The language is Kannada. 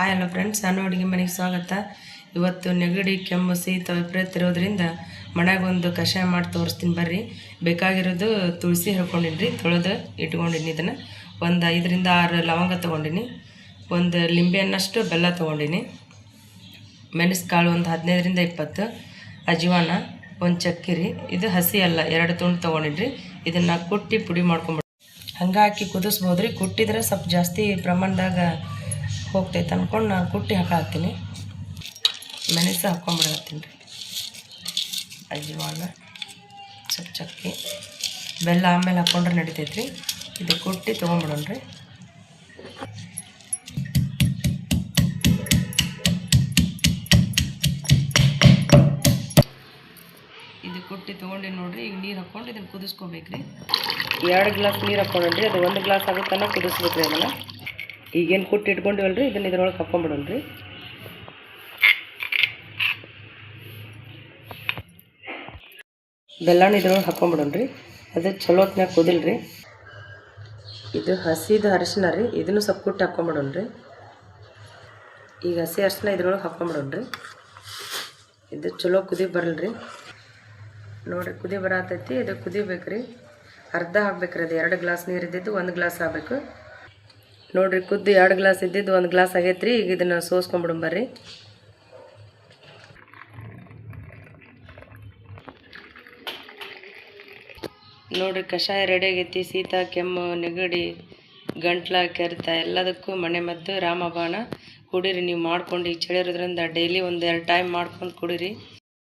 ಹಾಯ್ ಹಲೋ ಫ್ರೆಂಡ್ಸ್ ನಾನು ಅಡುಗೆ ಮನೆಗೆ ಸ್ವಾಗತ. ಇವತ್ತು ನೆಗಡಿ, ಕೆಮ್ಮು ಶೀತ ವಿಪರೀತ ಇರೋದ್ರಿಂದ ಮನ್ಯಾಗ ಒಂದು ಕಷಾಯ ಮಾಡಿ ತೋರಿಸ್ತೀನಿ ಬರ್ರಿ. ಬೇಕಾಗಿರೋದು ತುಳಸಿ ಹೇಳ್ಕೊಂಡಿನಿ ರೀ ತೊಳೆದು ಇಟ್ಕೊಂಡಿನಿ ಇದನ್ನು. ಒಂದು ಐದರಿಂದ ಆರು ಲವಂಗ ತೊಗೊಂಡಿನಿ, ಒಂದು ಲಿಂಬೆಹಣ್ಣಷ್ಟು ಬೆಲ್ಲ ತೊಗೊಂಡಿನಿ ಮೆಣಸು ಕಾಳು ಒಂದು ಹದಿನೈದರಿಂದ ಇಪ್ಪತ್ತು, ಅಜ್ವಾನ ಒಂದು ಚಕ್ಕಿರಿ, ಇದು ಹಸಿ ಅಲ್ಲ, ಎರಡು ತುಂಡು ತೊಗೊಂಡಿನಿ ಇದನ್ನು ಕುಟ್ಟಿ ಪುಡಿ ಮಾಡ್ಕೊಂಬಿಡ್ ಹಂಗೆ ಹಾಕಿ ಕುದಿಸ್ಬೋದು ರೀ ಕುಟ್ಟಿದ್ರೆ ಸ್ವಲ್ಪ ಜಾಸ್ತಿ ಪ್ರಮಾಣದಾಗ ಹೋಗ್ತೈತೆ ಅಂದ್ಕೊಂಡು ನಾನು ಕುಟ್ಟಿ ಹಾಕಾತ್ತೀನಿ ಮೆಣಸು ಹಾಕ್ಕೊಂಬಿಡತ್ತೀನಿ ರೀ. ಅಜ್ವಾನ ಸ್ವಲ್ಪ ಚಕ್ಕಿ. ಬೆಲ್ಲ ಆಮೇಲೆ ಹಾಕ್ಕೊಂಡ್ರೆ ರೀ. ಇದು ಕುಟ್ಟಿ ತೊಗೊಂಬಿಡೋಣ ರೀ. ಇದು ಕುಟ್ಟಿ ತೊಗೊಂಡಿ ನೋಡ್ರಿ. ಈಗ ನೀರು ಹಾಕ್ಕೊಂಡು ಇದನ್ನು ಕುದಿಸ್ಕೋಬೇಕು ರೀ. ಎರಡು ಗ್ಲಾಸ್ ನೀರು ಹಾಕ್ಕೊಂಡ್ರಿ. ಅದು ಒಂದು ಗ್ಲಾಸ್ ಆಗುತ್ತಲ್ಲ ಕುದಿಸ್ಬೇಕು ರೀ ಅದನ್ನು. ಈಗೇನು ಕುಟ್ಟಿ ಇಟ್ಕೊಂಡಿವಲ್ರಿ? ಇದನ್ನ ಇದ್ರೊಳಗೆ ರೀ ಬೆಲ್ಲನ ಇದ್ರೊಳಗೆ ಹಾಕ್ಕೊಂಬಿಡೋಣ ರೀ ಅದು ಚಲೋ ಹೊತ್ನ್ಯಾಗ ಕುದಿಲ್ರಿ. ಇದು ಹಸಿದು ಅರಿಶಿನ ರೀ. ಇದನ್ನು ಸ್ವಲ್ಪ ಕುಟ್ಟಿ ಹಾಕ್ಕೊಂಬಿಡೋಣ ರೀ ಈಗ ಹಸಿ ಅರಿಶಿನ ಇದ್ರೊಳಗೆ ಹಾಕ್ಕೊಂಬಿಡೋಣ ರೀ ಇದು ಚಲೋ ಕುದಿ ಬರಲ್ರಿ. ನೋಡಿರಿ, ಕುದಿ ಬರತೈತಿ. ಇದು ಕುದಿಬೇಕು ರೀ ಅರ್ಧ ಹಾಕ್ಬೇಕ್ರಿ ಅದು ಎರಡು ಗ್ಲಾಸ್ ನೀರು ಇದ್ದಿದ್ದು ಒಂದು ಗ್ಲಾಸ್ ಆಗಬೇಕು. ನೋಡಿರಿ, ಕುದ್ದು ಎರಡು ಗ್ಲಾಸ್ ಇದ್ದಿದ್ದು ಒಂದು ಗ್ಲಾಸ್ ಆಗೈತ್ರಿ, ಈಗ ಇದನ್ನು ಬರ್ರಿ. ನೋಡಿರಿ, ಕಷಾಯ ರೆಡಿ ಆಗೈತಿ ಶೀತ ಕೆಮ್ಮು, ನೆಗಡಿ, ಗಂಟ್ಲ, ಕೆರೆತ, ಎಲ್ಲದಕ್ಕೂ ಮನೆ ಮದ್ದು, ರಾಮಬಾಣ. ಕುಡೀರಿ, ನೀವು ಮಾಡ್ಕೊಂಡು ಈಗ ಚಳಿ ಇರೋದ್ರಿಂದ ಡೈಲಿ ಒಂದು ಎರಡು ಟೈಮ್ ಮಾಡ್ಕೊಂಡು ಕುಡೀರಿ.